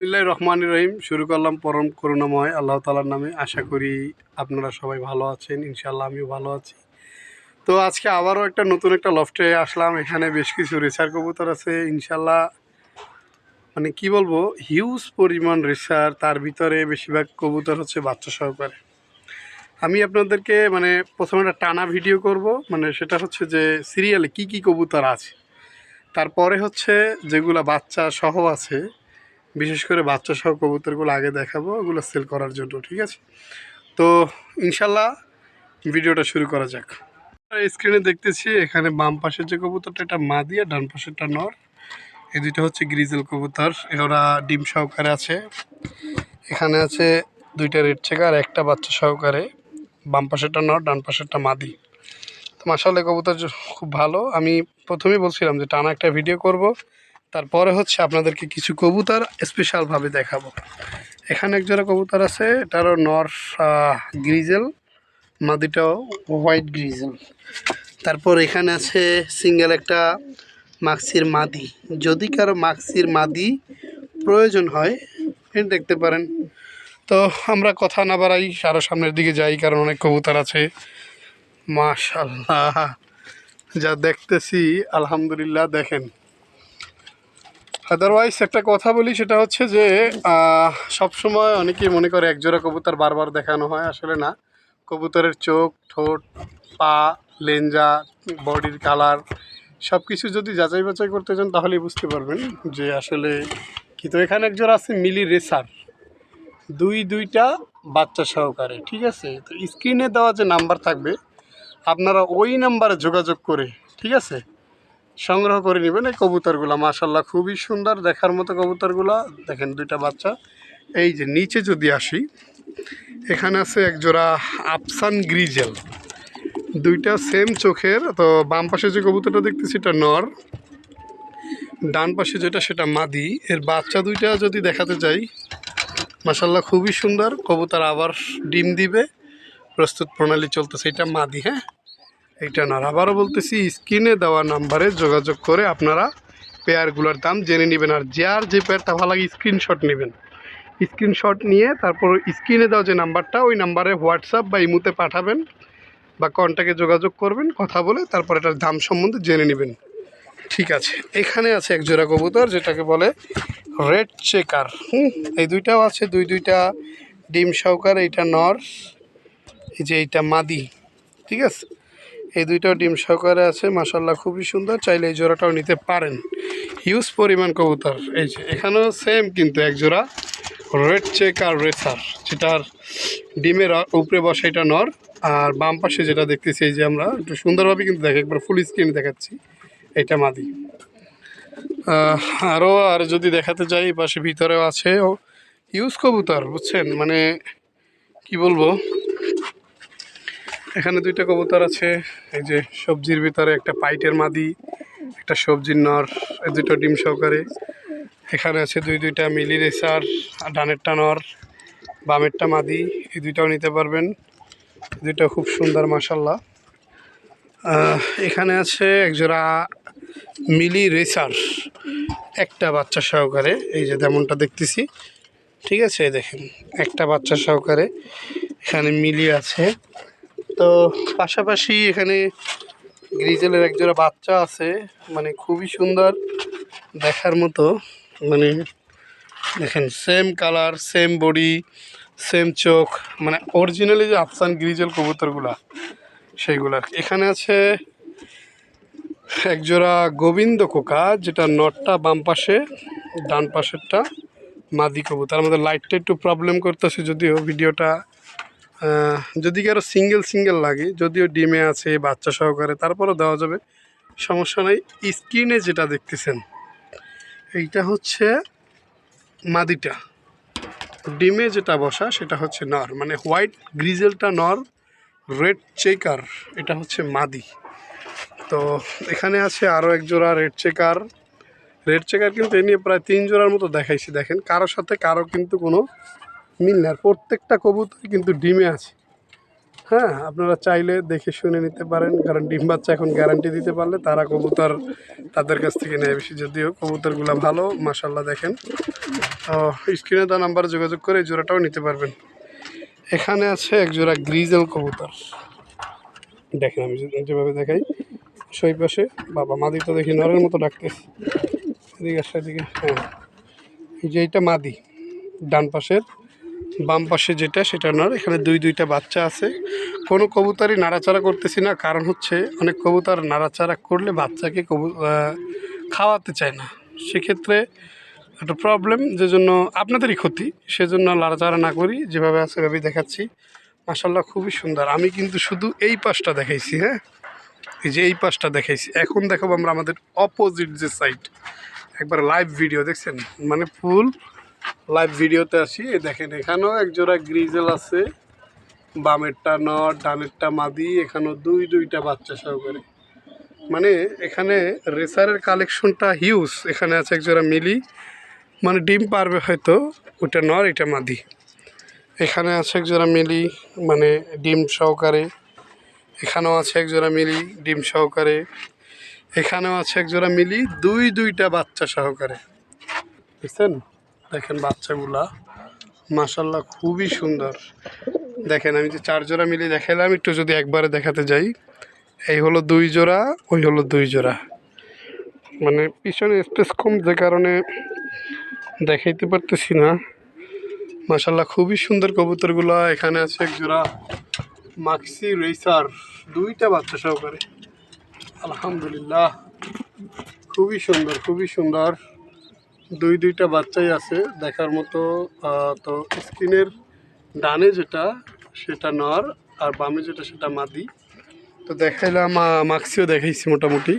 বিল্লাহ রহমান রহিম। শুরু করলাম পরম করুণাময় আল্লাহ তালার নামে। আশা করি আপনারা সবাই ভালো আছেন ইনশাল্লাহ আমিও ভালো আছি। তো আজকে আবারও একটা নতুন একটা লফটে আসলাম। এখানে বেশ কিছু রেসার কবুতর আছে ইনশাল্লাহ মানে কি বলব হিউজ পরিমাণ রেসার, তার ভিতরে বেশিরভাগ কবুতর হচ্ছে বাচ্চা সহকারে। আমি আপনাদেরকে মানে প্রথমে একটা টানা ভিডিও করব। মানে সেটা হচ্ছে যে সিরিয়ালে কি কি কবুতর আছে। তারপরে হচ্ছে যেগুলা বাচ্চা সহ আছে বিশেষ করে বাচ্চা সহ কবুতরগুলো আগে দেখাবো, ওগুলো সেল করার জন্য, ঠিক আছে? তো ইনশাল্লাহ ভিডিওটা শুরু করা যাক। স্ক্রিনে দেখতেছি, এখানে বাম পাশের যে কবুতরটা, এটা মাদি আর ডান পাশেরটা নর। এই দুইটা হচ্ছে গ্রিজেল কবুতর। ওরা ডিম সহকারে আছে। এখানে আছে দুইটা রেড চেকার একটা বাচ্চা সহকারে। বাম পাশেরটা নর, ডান পাশেরটা মাদি। তো মাসাল্লাহ কবুতর খুব ভালো। আমি প্রথমেই বলছিলাম যে টানা একটা ভিডিও করব। তারপরে হচ্ছে আপনাদেরকে কিছু কবুতর স্পেশালভাবে দেখাবো। এখানে এক জোড়া কবুতর আছে, এটারও নর গ্রিজেল মাদিটাও হোয়াইট গ্রিজেল তারপর এখানে আছে সিঙ্গেল একটা মাক্সির মাদি। যদি কারও মাক্সির মাদি প্রয়োজন হয় দেখতে পারেন। তো আমরা কথা না বাড়াই আরও সামনের দিকে যাই, কারণ অনেক কবুতর আছে। মাশাল্লাহ যা দেখতেছি, আলহামদুলিল্লাহ, দেখেন। আদারওয়াইজ একটা কথা বলি সেটা হচ্ছে যে আহ, সবসময় অনেকেই মনে করে একজোড়া কবুতর বারবার দেখানো হয় আসলে না। কবুতরের চোখ ঠোঁট পা লেঞ্জা বডির কালার সব কিছু যদি যাচাই বাছাই করতে চান তাহলেই বুঝতে পারবেন যে আসলে কি। তো এখানে একজোড়া আছে মিলি রেসার। দুই দুইটা বাচ্চা সহকারে ঠিক আছে? তো স্ক্রিনে দেওয়া যে নাম্বার থাকবে আপনারা ওই নাম্বারে যোগাযোগ করে ঠিক আছে? সংগ্রহ করে নেবেন এই কবুতরগুলো। মাশাল্লাহ খুবই সুন্দর দেখার মতো কবুতরগুলো। দেখেন দুইটা বাচ্চা। এই যে নিচে যদি আসি, এখানে আছে এক জোড়া আফসান গ্রিজেল। দুইটা সেম চোখের, তো বাম পাশে যে কবুতরটা দেখতেছি এটা নর। ডান পাশে যেটা, সেটা মাদি। এর বাচ্চা দুইটা যদি দেখাতে যাই মাশাল্লাহ খুবই সুন্দর। কবুতর আবার ডিম দিবে। প্রস্তুত প্রণালী চলতেছে, এটা মাদি হ্যাঁ? এইটা না। আবারও বলতেছি, স্ক্রিনে দেওয়া নাম্বারে যোগাযোগ করে আপনারা পেয়ারগুলোর দাম জেনে নেবেন। আর যার যে পেয়ারটা ভালো লাগে স্ক্রিনশট নেবেন। স্ক্রিনশট নিয়ে তারপর স্ক্রিনে দেওয়া যে নাম্বারটা, ওই নাম্বারে হোয়াটসঅ্যাপ বা ইমুতে পাঠাবেন বা কন্ট্যাক্টে যোগাযোগ করবেন, কথা বলে তারপর এটার দাম সম্বন্ধে জেনে নেবেন। ঠিক আছে, এখানে আছে এক জোড়া কবুতর, যেটাকে বলে রেড চেকার হুম, এই দুইটাও আছে, দুই দুইটা ডিম সহকার এইটা নর এই যে এইটা মাদি। ঠিক আছে এই দুইটাও ডিম সহকারে আছে মাসাল্লাহ খুবই সুন্দর। চাইলে এই জোড়াটাও নিতে পারেন। হিউজ পরিমাণ কবুতর। এই যে, এখানেও সেম কিন্তু এক জোড়া। রেড চেক আর রেসার যেটার ডিমের উপরে বসে এটা নর। আর বাম পাশে যেটা দেখতেছি, এই যে আমরা, একটু সুন্দরভাবে কিন্তু দেখে একবার ফুল স্ক্রিন দেখাচ্ছি। এটা মাদি। আরও আর যদি দেখাতে যাই পাশে ভিতরেও আছে। ইউজ কবুতর, বুঝছেন? মানে কি বলব? এখানে দুইটা কবুতর আছে। এই যে সবজির ভিতরে একটা পাইটের মাদি, একটা সবজির নর, এই দুটো ডিম সহকারে। এখানে আছে দুই দুইটা মিলি রেসার ডানেরটা নর, বামেরটা মাদি, এই দুইটাও নিতে পারবেন। দুইটা খুব সুন্দর মাসাল্লাহ এখানে আছে একজোড়া মিলি রেসার, একটা বাচ্চা সহকারে। এই যে যেমনটা দেখতেছি, ঠিক আছে দেখেন, একটা বাচ্চা সহকারে। এখানে মিলি আছে। তো পাশাপাশি এখানে গ্রিজেলের একজোড়া বাচ্চা আছে মানে খুবই সুন্দর দেখার মতো মানে দেখেন same colour same body same চোখ মানে অরিজিনালি যে আফসান গ্রিজেল কবুতরগুলা সেইগুলার এখানে আছে একজোড়া গোবিন্দ কোকা, যেটা নটটা বাম পাশে, ডান পাশেরটা মাদি কবুতর। আমাদের লাইটটা একটু প্রবলেম করতেছে, যদিও ভিডিওটা যদি কারও সিঙ্গেল সিঙ্গেল লাগে, যদিও ডিমে আছে, বাচ্চা সহকারে, তারপরও দেওয়া যাবে। সমস্যা নাই, স্ক্রিনে যেটা দেখতেছেন, এইটা হচ্ছে মাদিটা। ডিমে যেটা বসা, সেটা হচ্ছে নর মানে হোয়াইট গ্রিজেলটা নর, রেড চেকার, এটা হচ্ছে মাদি। তো এখানে আছে আরও এক জোড়া রেড চেকার। রেড চেকার কিন্তু এ নিয়ে প্রায় তিন জোড়ার মতো দেখাইছি, দেখেন। কারোর সাথে, কারও কিন্তু কোনো মিল আর প্রত্যেকটা কবুতর কিন্তু ডিমে আছে। হ্যাঁ আপনারা চাইলে দেখে শুনে নিতে পারেন। কারণ ডিম বাচ্চা এখন গ্যারান্টি দিতে পারলে তারা কবুতর তাদের কাছ থেকে নেয় বেশি। যদিও কবুতরগুলো ভালো মাসাল্লাহ দেখেন। তো স্ক্রিনে দেওয়া নাম্বারে যোগাযোগ করে এই জোড়াটাও নিতে পারবেন। এখানে আছে এক জোড়া গ্রিজেল কবুতর। দেখেন আমি যেভাবে দেখাই, সেই পাশে বাবা মাদি তো দেখি নরের মতো ডাকতেছে। এদিকে আসলে এদিকে। হ্যাঁ এই যে এইটা মাদি, ডান পাশের বাম পাশে যেটা, সেটা নর এখানে দুই, দুইটা বাচ্চা আছে। কোনো কবুতারই নাড়াচাড়া করতেছি না, কারণ হচ্ছে অনেক কবুতর নাড়াচাড়া করলে বাচ্চাকে কবু খাওয়াতে চায় না। সেক্ষেত্রে একটা প্রবলেম যে জন্য আপনাদেরই ক্ষতি, সেজন্য নাড়াচাড়া না করি, যেভাবে আছে সেভাবেই দেখাচ্ছি। মাসাল্লাহ খুবই সুন্দর। আমি কিন্তু শুধু এই পাশটা দেখাইছি হ্যাঁ? এই যে এই পাশটা দেখাইছি। এখন দেখাবো আমরা আমাদের অপোজিট যে সাইড একবার লাইভ ভিডিও দেখছেন? মানে ফুল লাইভ ভিডিওতে আসি। দেখেন, এখানেও এক জোড়া গ্রিজেল আছে। বামেরটা নট, ডানেরটা মাদি, এখানেও দুই, দুইটা বাচ্চা সহকারে। মানে এখানে রেসারের কালেকশনটা হিউজ এখানে আছে এক জোড়া মিলি। মানে ডিম পারবে হয়তো, ওটা নর এটা মাদি। এখানে আছে এক জোড়া মিলি মানে ডিম সহকারে। এখানেও আছে এক জোড়া মিলি, ডিম সহকারে। এখানেও আছে এক জোড়া মিলি, দুই, দুইটা বাচ্চা সহকারে। বুঝছেন দেখেন বাচ্চাগুলা। মাসাল্লাহ খুবই সুন্দর। দেখেন, আমি যে চার জোড়া মিলি দেখাইলাম, একটু যদি একবারে দেখাতে যাই। এই হলো দুই জোড়া, ওই হলো দুই জোড়া। মানে পিছনে স্পেস কম, যে কারণে দেখাইতে পারতেছি না। মাসাল্লাহ খুবই সুন্দর কবুতরগুলো এখানে আছে, এক জোড়া মাক্সি রেসার দুইটা বাচ্চা সহকারে। আলহামদুলিল্লাহ, খুবই সুন্দর খুবই সুন্দর। দুই, দুইটা বাচ্চাই আছে, দেখার মতো তো স্ক্রিনের ডানে যেটা, সেটা নর, আর বামে যেটা, সেটা মাদি। তো দেখাইলাম মাক্সিও দেখাইছি মোটামুটি।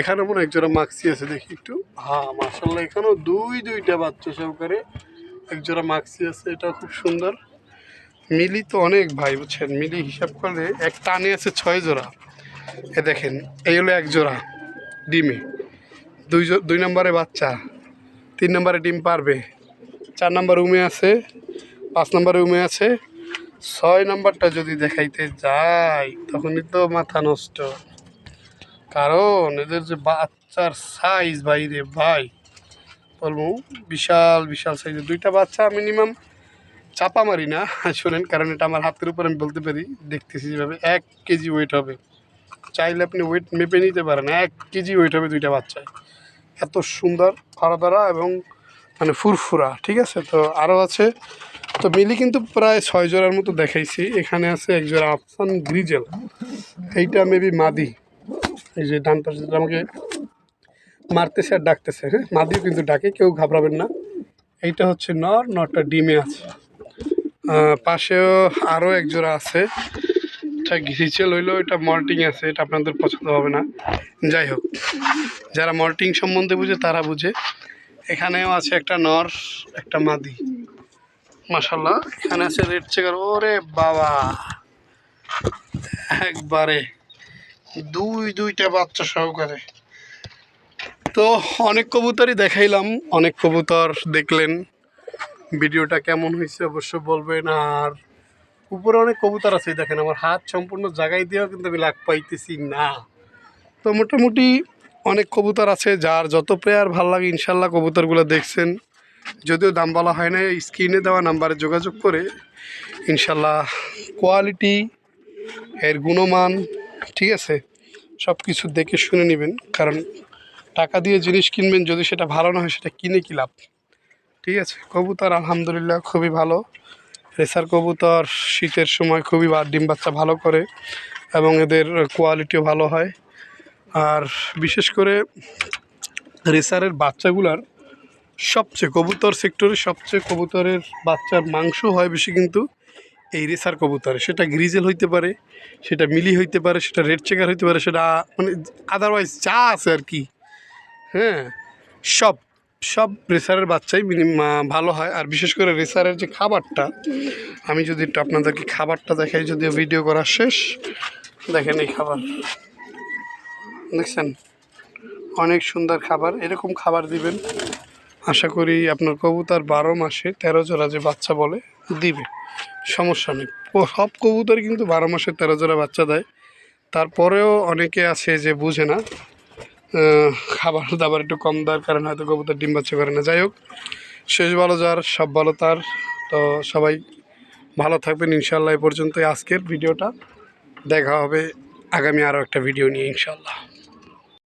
এখানে মনে একজোড়া মাক্সি আছে, দেখি একটু। হ্যাঁ মার্শাল্লাহ এখানেও দুই, দুইটা বাচ্চা সহকারে একজোড়া মাক্সি আছে এটা খুব সুন্দর। মিলি তো অনেক ভাই, বুঝছেন? মিলি হিসাব করলে এক টানে আছে ছয় জোড়া। এ দেখেন, এই হলো এক জোড়া, ডিমে। দুই দুই নম্বরে বাচ্চা। তিন নম্বরে ডিম পারবে। চার নম্বর উমে আছে, পাঁচ নম্বরে উমে আছে। ছয় নম্বরটা যদি দেখাইতে যাই, তখনই তো মাথা নষ্ট। কারণ এদের যে বাচ্চার সাইজ বাইরে ভাই, বলব, বিশাল বিশাল সাইজের দুইটা বাচ্চা মিনিমাম চাপা মারি না। শোনেন, কারণ এটা আমার হাতের উপর আমি বলতে পারি, দেখতেছি যেভাবে এক কেজি ওয়েট হবে। চাইলে আপনি ওয়েট মেপে নিতে পারেন, এক কেজি ওয়েট হবে দুইটা বাচ্চায়। এত সুন্দর ফাড়াদারা এবং মানে ফুরফুরা, ঠিক আছে? তো আরও আছে। তো মিলি কিন্তু প্রায় ছয় জোড়ার মতো দেখাইছি। এখানে আছে এক জোড়া আফসান গ্রিজেল। এইটা মেবি মাদি। এই যে ডান পাশে আমাকে মারতেছে আর ডাকতেছে হ্যাঁ? মাদিও কিন্তু ডাকে, কেউ ঘাবড়াবেন না। এইটা হচ্ছে নর, নরটা ডিমে আছে। পাশেও আরও এক জোড়া আছে। এটা ঘিচেল হইলেও এটা মল্টিং আছে, এটা আপনাদের পছন্দ হবে না। যাই হোক। যারা মল্টিং সম্বন্ধে বুঝে তারা বুঝে। এখানেও আছে একটা নর, একটা মাদি। মাসাল্লাহ এখানে আছে রেড চেকার। ওরে বাবা! একবারে দুই, দুইটা বাচ্চা সহকারে। তো অনেক কবুতরই দেখাইলাম, অনেক কবুতর দেখলেন। ভিডিওটা কেমন হয়েছে অবশ্য বলবেন। আর উপরে অনেক কবুতর আছে দেখেন, আমার হাত সম্পূর্ণ জায়গায় দিয়েও কিন্তু আমি লাগ পাইতেছি না। তো মোটামুটি অনেক কবুতর আছে, যার যত প্লেয়ার ভালো লাগে ইনশাল্লাহ কবুতরগুলো দেখছেন। যদিও দাম বলা হয় না স্ক্রিনে দেওয়া নাম্বারে যোগাযোগ করে ইনশাল্লাহ কোয়ালিটি এর গুণমান, ঠিক আছে? সব কিছু দেখে শুনে নেবেন, কারণ টাকা দিয়ে জিনিস কিনবেন, যদি সেটা ভালো না হয়, সেটা কিনে কি লাভ? ঠিক আছে? কবুতর আলহামদুলিল্লাহ খুবই ভালো। রেসার কবুতর শীতের সময় খুবই ডিম বাচ্চা ভালো করে এবং এদের কোয়ালিটিও ভালো হয়। আর বিশেষ করে রেসারের বাচ্চাগুলার সবচেয়ে কবুতর সেক্টরে সবচেয়ে কবুতরের বাচ্চার মাংস হয় বেশি কিন্তু এই রেসার কবুতরে। সেটা গ্রিজেল হইতে পারে, সেটা মিলি হইতে পারে, সেটা রেড চেকার হইতে পারে, সেটা মানে আদারওয়াইজ যা আছে আর কি। হ্যাঁ সব সব রেসারের বাচ্চাই ভালো হয়। আর বিশেষ করে রেসারের যে খাবারটা, আমি যদি একটু আপনাদেরকে খাবারটা দেখাই, যদিও ভিডিও করা শেষ। দেখেন এই খাবার। দেখছেন? অনেক সুন্দর খাবার, এরকম খাবার দিবেন। আশা করি আপনার কবুতর বারো মাসে তেরো জোড়া যে বাচ্চা বলে, দিবে। সমস্যা নেই। সব কবুতরই কিন্তু বারো মাসে তেরো জোড়া বাচ্চা দেয়। তারপরেও অনেকে আছে যে বুঝে না খাবার দাবার একটু কম দেওয়ার কারণে হয়তো কবুতর ডিম বাচ্চা করে না। যাই হোক, শেষ ভালো যার, সব ভালো তার। তো সবাই ভালো থাকবেন ইনশাল্লাহ এ পর্যন্তই আজকের ভিডিওটা। দেখা হবে আগামী আরও একটা ভিডিও নিয়ে ইনশাল্লাহ